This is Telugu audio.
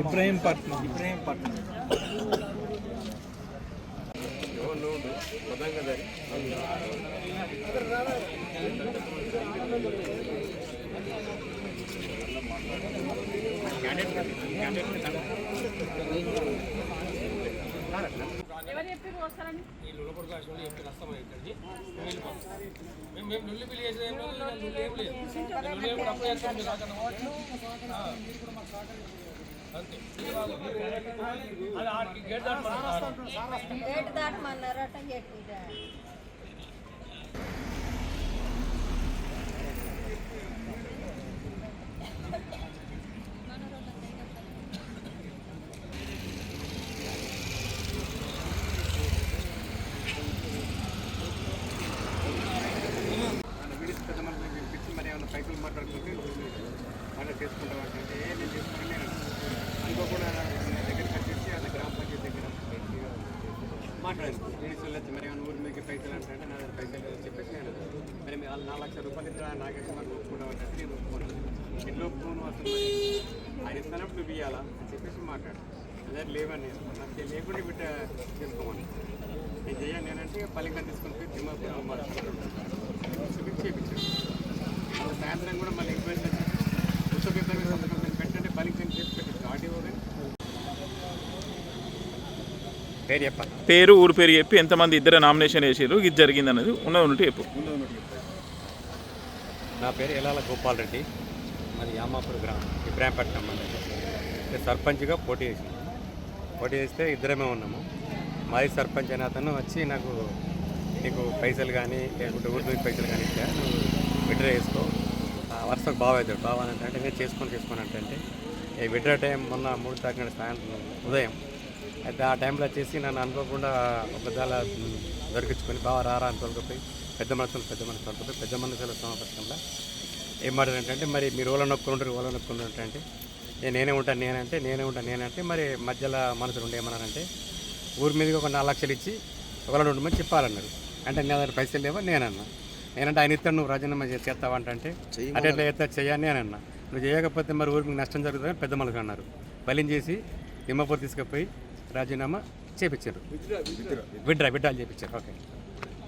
ఇబ్రహీంపట్నం. ఇబ్రహీంపట్నం. ఎవరు కష్టం ఇక్కడికి వెళ్ళిపోతాం మేము మేము పిల్లి చేసేది ఏం లేదు ఏం లేదు కూడా అప్లై చేస్తాం మీరు అంతే గేట్ దాటమన్నారు గేట్ దాటమన్నారట గేట్. మాట్లాడుకుంటే అలా చేసుకుంటాం అంటే ఏ నేను చేసుకుని నేను అనుకోకుండా నా దగ్గరికి వచ్చేసి అది గ్రామ పంచాయతీ దగ్గర మాట్లాడాను వీడియోస్ వెళ్ళొచ్చి మరి ఏమైనా ఊరి మీకు పైసలు అంటే నా దగ్గర పైసలు లేవని చెప్పేసి నేను మరి మీ వాళ్ళు నాలుగు లక్షల రూపాయలు ఇద్దరు నాకేసి మరి ఒప్పుకుంటాం అంటే నేను ఒప్పుకున్నాను ఎట్లా ఒప్పుకోను అసలు మరి? ఆయన ఇస్తానప్పుడు నువ్వు ఇవ్వాలా అని చెప్పేసి మాట్లాడు అదే లేవని నేను నాకు లేకుండా బిడ్డ చేసుకోమని. నేను చేయను నేనంటే పలికం తీసుకొని పోయి తిమ్మపురం చూపించి చేయించాను సాయంత్రం కూడా మళ్ళీ సంతకం పెట్టి పెట్టంటే పలికం చేసి పెట్టచ్చు ఆడియో కానీ పేరు చెప్పాలి పేరు ఊరు పేరు చెప్పి ఎంతమంది ఇద్దరు నామినేషన్ వేసారు ఇది జరిగింది అనేది ఉన్నది ఉన్నట్టు చెప్పు. నా పేరు ఎలాల గోపాల్ రెడ్డి. మరి యామాపూర్ గ్రామం ఇబ్రాహీంపట్నం మండలి నేను సర్పంచ్గా పోటీ చేసాను పోటీ చేస్తే ఇద్దరమే ఉన్నాము. మాది సర్పంచ్ అనే అతను వచ్చి నాకు నీకు పైసలు కానీ లేకుంటే ఊరి పైసలు కానీ ఇచ్చా నువ్వు విడ్రా చేసుకో. వరుసకు బాగా అవుతాడు బాగా అంటే నేను చేసుకొని చేసుకొని అంటే ఈ విడ్రా టైం మొన్న మూడు తారీఖు సాయంత్రం ఉదయం. అయితే ఆ టైంలో వచ్చేసి నన్ను అనుకోకుండా ఒక దొరికించుకొని బాగా రారా అని తొలగిపోయి పెద్ద మనుషులు పెద్ద మనసు తొలగిపోయి పెద్ద మనుషుల సమపక్షంలో ఏం మాట ఏంటంటే మరి మీరు ఓల నొక్కుంటారు ఓల నొక్కుంటారు అంటే నేను నేనే ఉంటాను నేనంటే నేనే ఉంటాను నేనంటే మరి మధ్యలో మనసులు ఉండేమన్నారంటే ఊరి మీదకి ఒక నాలుగు లక్షలు ఇచ్చి ఒకళ్ళు ఉండమని చెప్పాలన్నారు. అంటే నా దగ్గర పైసలు లేవా? నేనన్నా. నేనంటే ఆయన ఇస్తాను నువ్వు రాజీనామా చేసి చేస్తావా అంటే అంటే ఎట్లా చేస్తా చెయ్యని నేనన్నా నువ్వు చేయకపోతే మరి ఊరికి నష్టం జరుగుతుందని పెద్ద మనసు అన్నారు. బలిం చేసి తిమ్మపూర్ తీసుకుపోయి రాజీనామా చేపించారు. విడ్రా విడ్రాలు చేపించారు. ఓకే.